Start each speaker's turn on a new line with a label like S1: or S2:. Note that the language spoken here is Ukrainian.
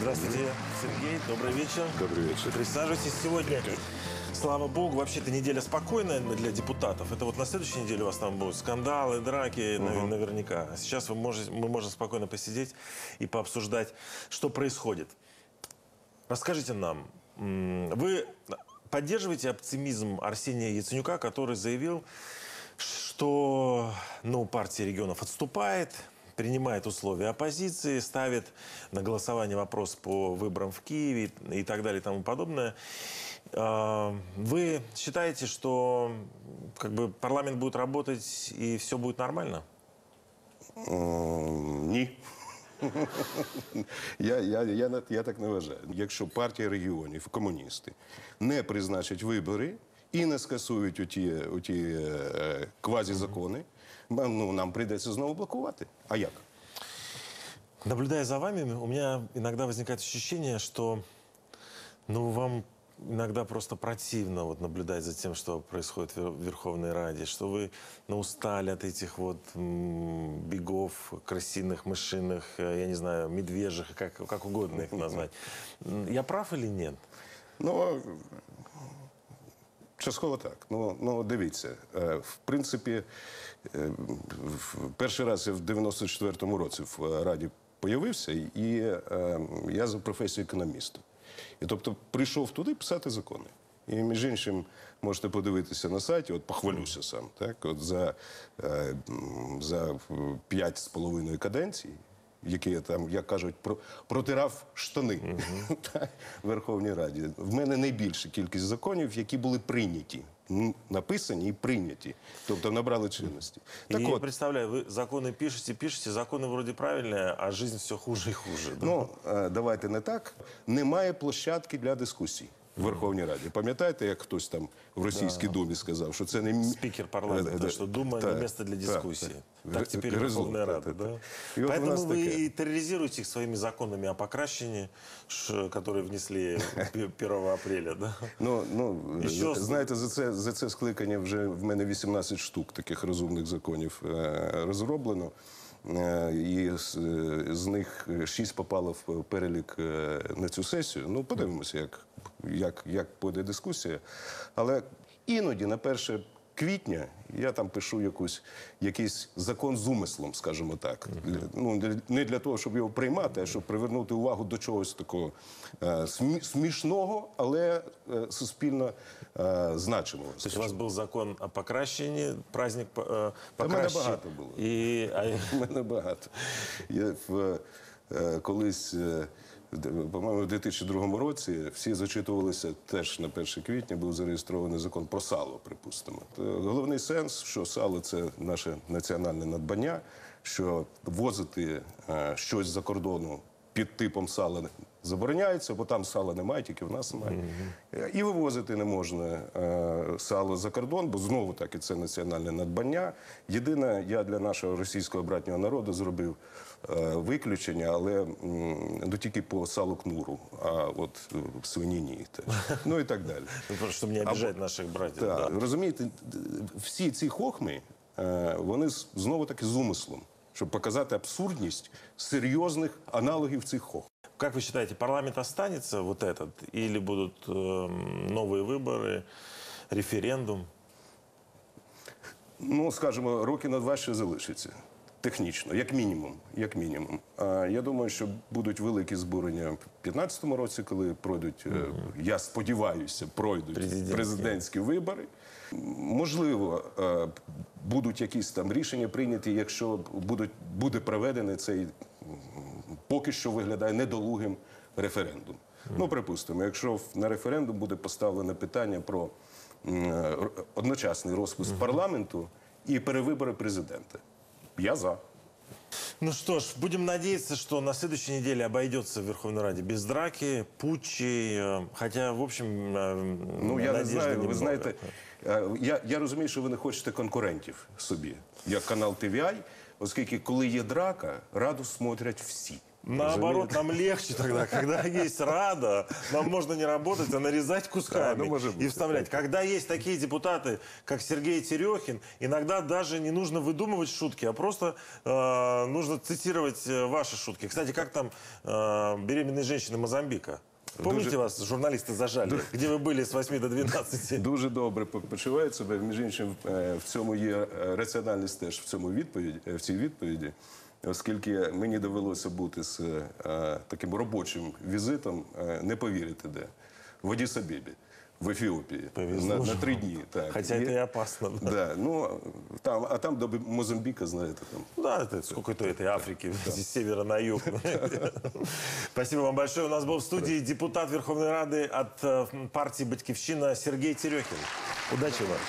S1: Здравствуйте, Сергей. Добрый вечер.
S2: Добрый вечер.
S1: Присаживайтесь. Сегодня, слава богу, вообще-то неделя спокойная для депутатов. Это вот на следующей неделе у вас там будут скандалы, драки, нав- наверняка. А сейчас вы можете, мы можем спокойно посидеть и пообсуждать, что происходит. Расскажите нам, вы поддерживаете оптимизм Арсения Яценюка, который заявил, что ну, партия регионов отступает, принимает условия оппозиции, ставит на голосование вопрос по выборам в Киеве и так далее и тому подобное. А, Вы считаете, что как бы парламент будет работать и все будет нормально?
S2: М, Ні. Я, я, я, на- я так не вважаю. Якщо партія регіонів, комуністи, не призначать вибори і не скасують оті, оті е, квазі-закони, нам- ну, нам прийдеться знову блокувати. А як?
S1: Наблюдая за вами, у меня иногда возникает ощущение, что ну, вам иногда просто противно вот наблюдать за тем, что происходит в Вер- в Верховной Раде, что вы ну, устали от этих вот м, бегов крысиных, мышиных, э, я не знаю, медвежьих, как, как угодно их назвать. М, Я прав или нет?
S2: Ну, частково так. Ну, ну дивіться, е, в принципі, е, в- перший раз я в 94-му році в е, Раді появився, і я за професією економіста. І тобто прийшов туди писати закони. І між іншим можете подивитися на сайті, от похвалюся сам, так, от за, за п'ять з половиною каденцій, які я там, як кажуть, про, протирав штани так, в Верховній Раді. В мене найбільша кількість законів, які були прийняті, м, написані і прийняті, тобто набрали чинності. Так
S1: и
S2: от,
S1: представляю, вы законы пишете, пишете, законы вроде правильные, а жизнь все хуже и хуже. да?
S2: ну е, давайте не так. Немає площадки для дискусій. В Верховній Раді. Пам'ятаєте, як хтось там в Російській Думі сказав, що це не мі-
S1: Спикер парламента,
S2: Е, е,
S1: что Дума
S2: так,
S1: не место для
S2: так,
S1: дискуссии.
S2: так.
S1: Так, теперь
S2: Гризун,
S1: Верховная
S2: так,
S1: Рада,
S2: так,
S1: да?
S2: так. И вот у
S1: Поэтому
S2: нас
S1: вы
S2: такая.
S1: и терроризируете их своими законами о покращении, ш- которые внесли пи- 1 апреля, да?
S2: Ну, ну
S1: І що з-
S2: знаєте, за це, за це скликання вже в мене 18 штук таких розумних законів е, розроблено. Е, І з, е, з них 6 попало в перелік е, на цю сесію. Ну, подивимося, як, як, як буде дискусія. Але іноді на перше квітня я там пишу якусь, якийсь закон з умислом, скажімо так. Ну, не для того, щоб його приймати, а щоб привернути увагу до чогось такого е, смішного, але е, суспільно е, значимого.
S1: То есть у вас был закон о покращении, праздник по- э,
S2: Та мене багато було.
S1: А,
S2: У мене багато. Я в, е, колись, е, по-моєму, в 2002 році всі зачитувалися теж на 1 квітня був зареєстрований закон про сало, припустимо. То Головний сенс, що сало це наше національне надбання, що возити е, щось за кордону під типом сала забороняється, бо там сала немає, тільки в нас немає. Е, І вивозити не можна е, сало за кордон, бо знову таки це національне надбання. Єдине, я для нашого російського братнього народу зробив е, виключення, але ну, тільки по салу кнуру, а от свиніні теж. Ну і так далі.
S1: просто, чтобы не обижать наших братьев.
S2: Так, розумієте, всі ці хохми, вони знову таки з умислом, щоб показати абсурдність серйозних аналогів цих хохм.
S1: Как вы считаете, парламент останется вот этот, или будут эм, новые выборы, референдум?
S2: Ну, скажімо, роки на два ще залишиться. Технічно, як мінімум. Як мінімум. А я думаю, що будуть великі збурення в 2015 році, коли пройдуть, е, я сподіваюся, пройдуть
S1: Президентські.
S2: президентські вибори. М, Можливо, е, будуть якісь там рішення прийняті, якщо будуть, буде проведений цей м, поки що виглядає недолугим референдум. Ну, припустимо, якщо в- на референдум буде поставлене питання про м, е, р- одночасний розпуск парламенту і перевибори президента. Я за.
S1: Ну что ж, будем надеяться, что на следующей неделе обойдется в Верховной Раде без драки, путчей, э, хотя, в общем, э,
S2: Ну я не
S1: надежды
S2: знаю. Ви
S1: немного.
S2: знаєте, е, я, я розумію, що ви не хочете конкурентів собі, як канал TVI, оскільки коли є драка, раду смотрять всі.
S1: Наоборот, нам легче тогда, когда есть рада, нам можно не работать, а нарезать кусками
S2: Да, ну, может
S1: и
S2: быть.
S1: вставлять. Когда есть такие депутаты, как Сергей Терехин, иногда даже не нужно выдумывать шутки, а просто э, нужно цитировать э, ваши шутки. Кстати, как там э, беременные женщины Мозамбика? Помните
S2: Дуже-
S1: вас, журналисты зажали, где вы были с 8 до 12?
S2: Дуже добре почувають себе. Між іншим, е, в цьому є е, раціональність теж в цьому відповіді, е, в цій відповіді, оскільки мені довелося бути з е, таким робочим візитом, е, не повірите де, в Адіс-Абебі, в Ефіопії.
S1: Повезло
S2: На, на
S1: ж
S2: три дні. Так.
S1: Хотя это и опасно. Да.
S2: Да, ну, там, а там до Мозамбіка, знаєте, там.
S1: Ну Да, это сколько-то этой Африки, с севера на юг. Спасибо вам большое. У нас был в студии депутат Верховной Рады от э, партии «Батькивщина» Сергей Терехин. Удачи вам.